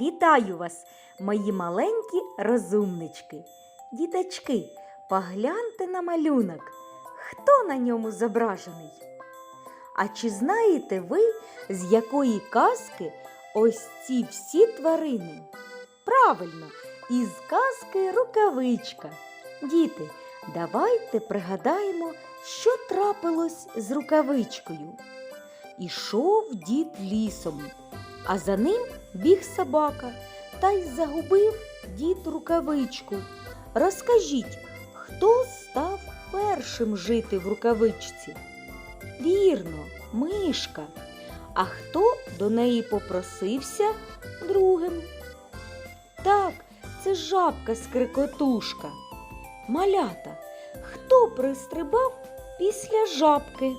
Вітаю вас, мої маленькі розумнички. Діточки, погляньте на малюнок. Хто на ньому зображений? А чи знаєте ви, з якої казки ось ці всі тварини? Правильно, із казки рукавичка. Діти, давайте пригадаємо, що трапилось з рукавичкою. Ішов дід лісом, а за ним біг собака та й загубив дід рукавичку. Розкажіть, хто став першим жити в рукавичці? Вірно, мишка. А хто до неї попросився другим? Так, це жабка скрикотушка. Малята, хто пристрибав після жабки?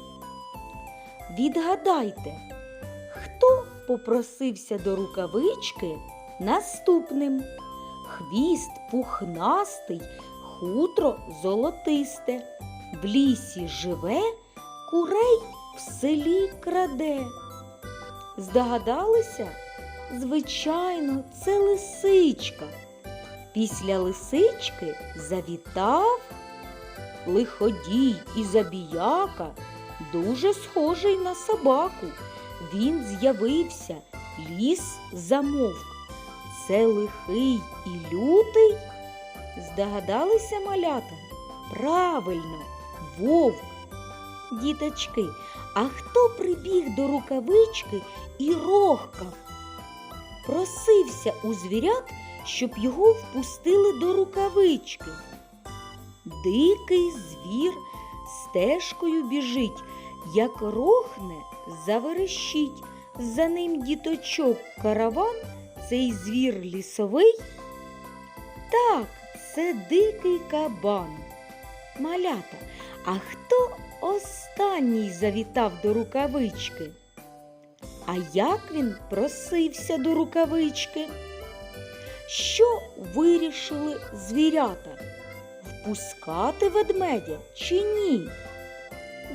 Відгадайте, хто попросився до рукавички наступним? Хвіст пухнастий, хутро золотисте, в лісі живе, курей в селі краде. Здогадалися? Звичайно, це лисичка. Після лисички завітав лиходій і забіяка, дуже схожий на собаку. Він з'явився, ліс замовк. Це лихий і лютий. Здогадалися малята? Правильно, вовк. Діточки, а хто прибіг до рукавички і рохкав? Просився у звірят, щоб його впустили до рукавички. Дикий звір стежкою біжить, як рохне, заверещить. За ним діточок караван, цей звір лісовий. Так, це дикий кабан. Малята, а хто останній завітав до рукавички? А як він просився до рукавички? Що вирішили звірята? Впускати ведмедя чи ні?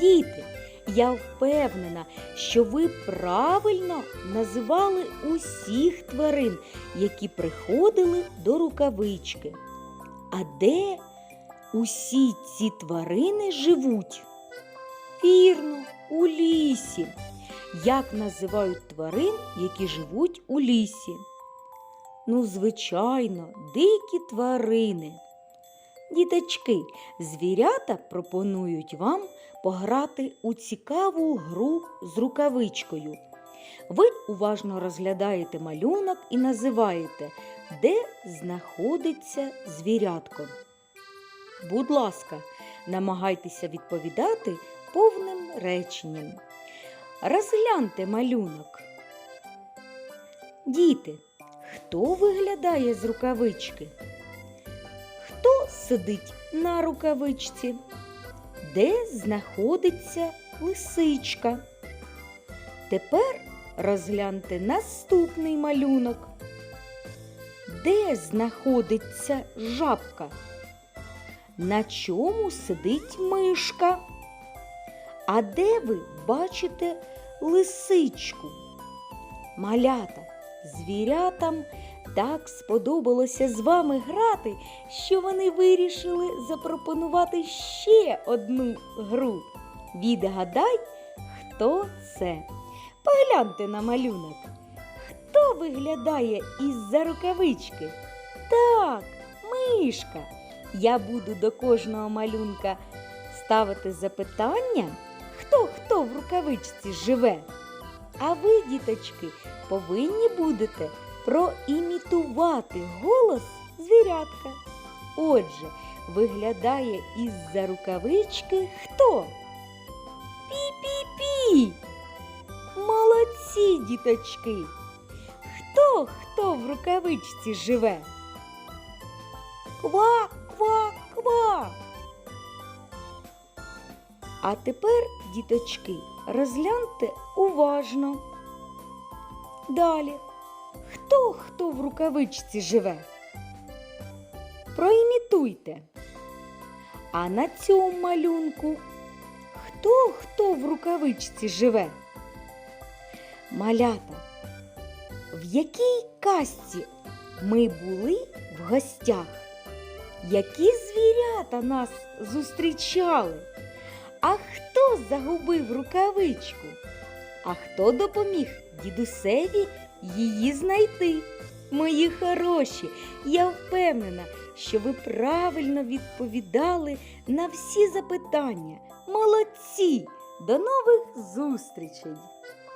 Діти, я впевнена, що ви правильно називали усіх тварин, які приходили до рукавички. А де усі ці тварини живуть? Вірно, у лісі. Як називають тварин, які живуть у лісі? Ну, звичайно, дикі тварини. Діточки, звірята пропонують вам пограти у цікаву гру з рукавичкою. Ви уважно розглядаєте малюнок і називаєте, де знаходиться звірятко. Будь ласка, намагайтеся відповідати повним реченням. Розгляньте малюнок. Діти, хто виглядає з рукавички? Сидить на рукавичці? Де знаходиться лисичка? Тепер розгляньте наступний малюнок. Де знаходиться жабка? На чому сидить мишка? А де ви бачите лисичку? Малята, звірятам так сподобалося з вами грати, що вони вирішили запропонувати ще одну гру. Відгадай, хто це. Погляньте на малюнок. Хто виглядає із-за рукавички? Так, мишка. Я буду до кожного малюнка ставити запитання, хто хто в рукавичці живе. А ви, діточки, повинні будете проімітувати голос звірятка. Отже, виглядає із-за рукавички хто? Пі-пі-пі! Молодці, діточки! Хто хто в рукавичці живе? Ква, ква, ква. А тепер, діточки, розгляньте уважно. Далі. Хто хто в рукавичці живе? Проімітуйте. А на цьому малюнку хто хто в рукавичці живе? Малята. в якій казці ми були в гостях? Які звірята нас зустрічали? А хто загубив рукавичку? А хто допоміг дідусеві її знайти? Мої хороші, я впевнена, що ви правильно відповідали на всі запитання. Молодці! До нових зустрічей!